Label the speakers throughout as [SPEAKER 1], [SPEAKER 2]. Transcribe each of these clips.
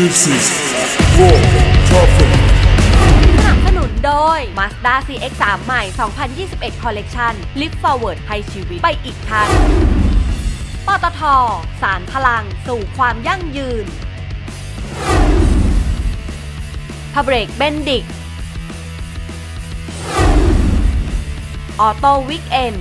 [SPEAKER 1] This is World Trophy
[SPEAKER 2] สนับสนุนโดย Mazda CX-3 ใหม่ 2021 Collection Lift Forward ให้ชีวิตไปอีกขั้นปตท สารพลังสู่ความยั่งยืนพาเบรกเบนดิก ออโต้วิกเอน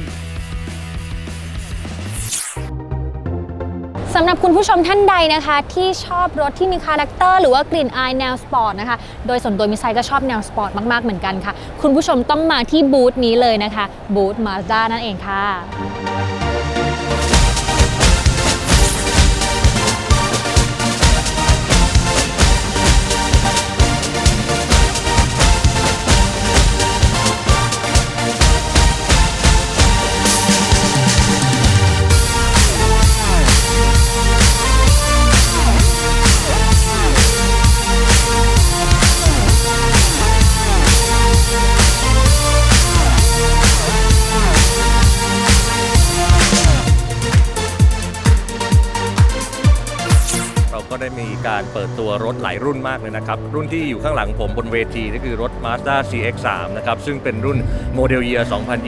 [SPEAKER 3] สำหรับคุณผู้ชมท่านใดนะคะ ที่ชอบรถที่มีคาแรคเตอร์หรือว่ากลิ่นอายแนวสปอร์ตนะคะ โดยส่วนตัวมิไซก็ชอบแนวสปอร์ตมาก ๆ เหมือนกันค่ะ คุณผู้ชมต้องมาที่บูธนี้เลยนะคะบูธมาสด้านั่นเองค่ะ
[SPEAKER 4] ได้มีการเปิดตัวรถหลายรุ่นมากเลยนะครับ รุ่นที่อยู่ข้างหลังผมบนเวทีนี่คือรถ Mazda CX-3 นะครับ ซึ่งเป็นรุ่นโมเดล Year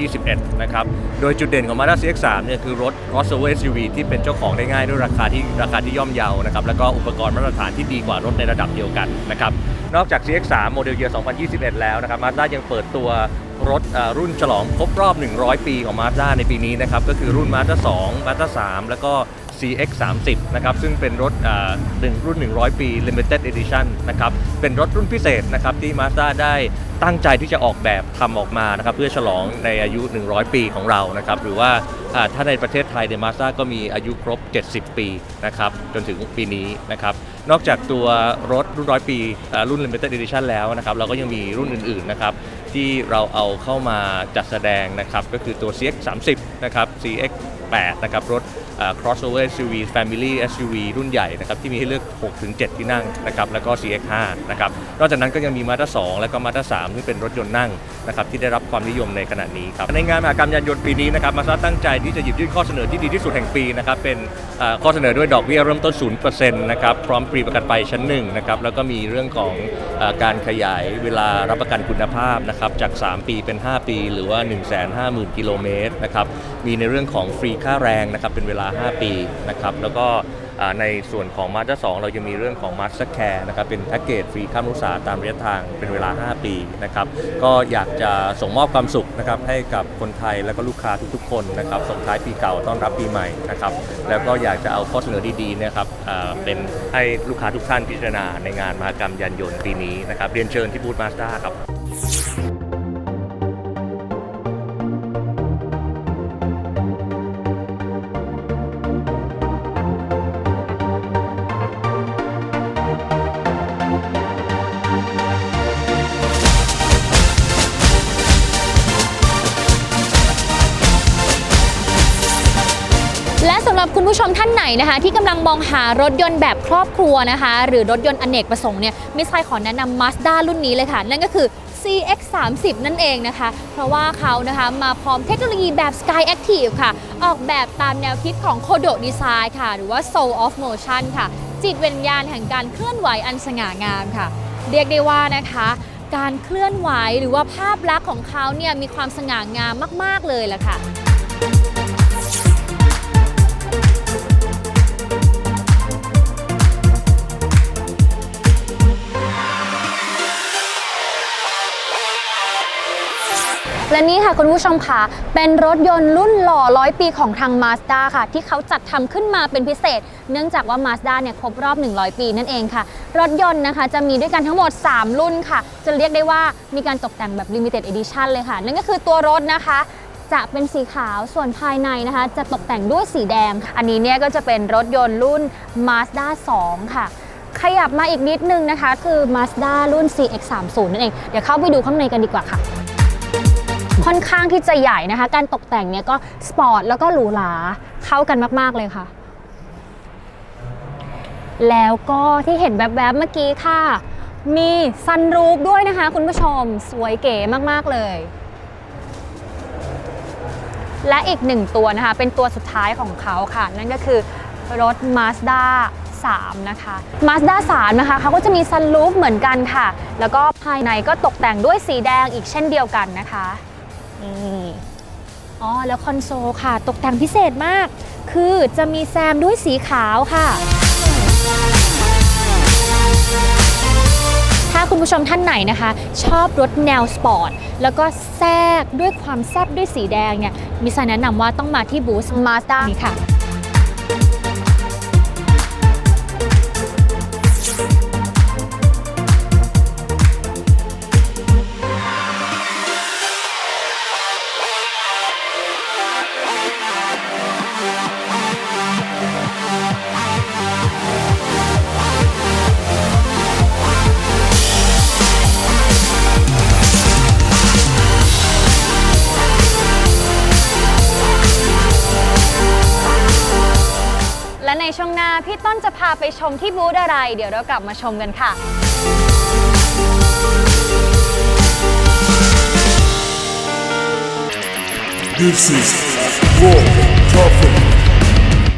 [SPEAKER 4] 2021 นะครับ โดยจุดเด่นของ Mazda CX-3 เนี่ยคือรถ crossover SUV ที่เป็นเจ้าของได้ง่ายด้วยราคาที่ราคาที่ย่อมเยานะครับ แล้วก็อุปกรณ์มาตรฐานที่ดีกว่ารถในระดับเดียวกันนะครับ นอกจาก CX-3 โมเดล Year 2021 แล้วนะครับ Mazda ยังเปิดตัวรถรุ่นฉลองครบรอบ 100 ปีของ Mazda ในปีนี้นะครับ ก็คือรุ่น Mazda 2 Mazda 3 แล้วก็ CX 3 0นะครับซึ่งเป็นรถอ่าหนึ่งรุ่น 100 ปี Limited Edition นะครับเป็นรถรุ่นพิเศษนะครับที่ Mazda ได้ตั้งใจที่จะออกแบบทำออกมานะครับเพื่อฉลองในอายุ 100 ปีของเรานะครับหรือว่าถ้าในประเทศไทยเนี่ย Mazda ก็มีอายุครบ 70 ปีนะครับจนถึงปีนี้นะครับนอกจากตัวรถรุ่นร้อยปีรุ่น Limited Edition แล้วนะครับเราก็ยังมีรุ่นอื่นๆนะครับที่เราเอาเข้ามาจัดแสดงนะครับก็คือตัว CX 30นะครับ CX 8 นะครับ รถอ่า crossover SUV family SUV รุ่นใหญ่นะครับ ที่มีให้เลือก 6-7 ที่นั่งนะครับ แล้วก็ CX 5 นะครับ นอกจากนั้นก็ยังมี Mazda 2แล้วก็ Mazda 3ที่เป็นรถยนต์นั่ง นะครับที่ได้รับความนิยมในขณะนี้ครับในงานมหกรรมยานยนต์ปีนี้นะครับ Mazda ตั้งใจที่จะหยิบยื่นข้อเสนอที่ดีที่สุดแห่งปีนะครับเป็นข้อเสนอด้วยดอกเบี้ยเริ่มต้น0%นะครับพร้อมฟรีประกันภัยชั้นหนึ่งนะครับแล้วก็มีเรื่องของอการขยายเวลารับประกันคุณภาพนะครับจาก 3 ปีเป็น 5 ปี หรือว่า 150,000 กิโลเมตรนะครับมีในเรื่องของฟรีค่าแรงนะครับเป็นเวลา 5 ปีนะครับแล้วก็ ในส่วนของ Mazda 2เรายังมีเรื่องของ Mazda Care นะครับเป็นแพ็กเกจฟรีค่ามรักษาตามระยะทางเป็นเวลา 5 ปีนะครับก็อยากจะส่งมอบความสุขนะครับให้กับคนไทยและก็ลูกค้าทุกๆ คนนะครับส่งท้ายปีเก่าต้อนรับปีใหม่นะครับแล้วก็อยากจะเอาข้อเสนอดีๆนะครับเป็นให้ลูกค้าทุกท่านพิจารณาในงานมหกรรมยานยนต์ปีนี้นะครับเรียนเชิญที่บูธมาสด้าครับ
[SPEAKER 3] รับคุณผู้ชมท่านไหนนะคะ ที่กำลังมองหารถยนต์แบบครอบครัวนะคะ หรือรถยนต์อเนกประสงค์เนี่ยมิสไซขอแนะนำ Mazda รุ่นนี้เลยค่ะ นั่นก็คือ CX 3 0นั่นเองนะคะ เพราะว่าเขานะคะมาพร้อมเทคโนโลยีแบบ Sky Active ค่ะ ออกแบบตามแนวคิดของ Kodo Design ค่ะ หรือว่า Soul of Motion ค่ะ จิตวิญญาณแห่งการเคลื่อนไหวอันสง่างามค่ะ เรียกได้ว่านะคะการเคลื่อนไหวหรือว่าภาพลักษณ์ของเขาเนี่ยมีความสง่างามมาก ๆ เลยล่ะค่ะ และนี่ค่ะคุณผู้ชมค่ะ เป็นรถยนต์รุ่นหล่อร้อยปีของทาง Mazda ค่ะ ที่เขาจัดทำขึ้นมาเป็นพิเศษ เนื่องจากว่า Mazda เนี่ยครบรอบ 100 ปีนั่นเองค่ะ รถยนต์นะคะจะมีด้วยกันทั้งหมด 3 รุ่นค่ะ จะเรียกได้ว่ามีการตกแต่งแบบ Limited Edition เลยค่ะ นั่นก็คือตัวรถนะคะจะเป็นสีขาวส่วนภายในนะคะ จะตกแต่งด้วยสีแดง อันนี้เนี่ยก็จะเป็นรถยนต์รุ่น Mazda 2 ค่ะขยับมาอีกนิดนึงนะคะ คือ Mazda รุ่น CX30 นั่นเอง เดี๋ยวเข้าไปดูข้างในกันดีกว่าค่ะ ค่อนข้างที่จะใหญ่นะคะ การตกแต่งเนี่ยก็สปอร์ตแล้วก็หรูหราเข้ากันมาก ๆ เลยค่ะ แล้วก็ที่เห็นแบบๆเมื่อกี้ค่ะ มีซันรูฟด้วยนะคะ คุณผู้ชมสวยเก๋มาก ๆ เลยและอีกหนึ่งตัวนะคะ เป็นตัวสุดท้ายของเขาค่ะ นั่นก็คือรถ Mazda 3 นะคะ Mazda 3 นะคะเขาก็จะมีซันลูฟเหมือนกันค่ะ แล้วก็ภายในก็ตกแต่งด้วยสีแดงอีกเช่นเดียวกันนะคะ นี่อ๋อแล้วคอนโซลค่ะ ตกแต่งพิเศษมาก คือจะมีแซมด้วยสีขาวค่ะถ้าคุณผู้ชมท่านไหนนะคะ ชอบรถแนวสปอร์ต แล้วก็แทรกด้วยความแซบด้วยสีแดงเนี่ย มิสายแนะนำว่าต้องมาที่บูธมาสด้านี้ค่ะ ในช่วงหน้าพี่ต้นจะพาไปชมที่บูธอะไร เดี๋ยวเรากลับมาชมกันค่ะ
[SPEAKER 1] This is Raw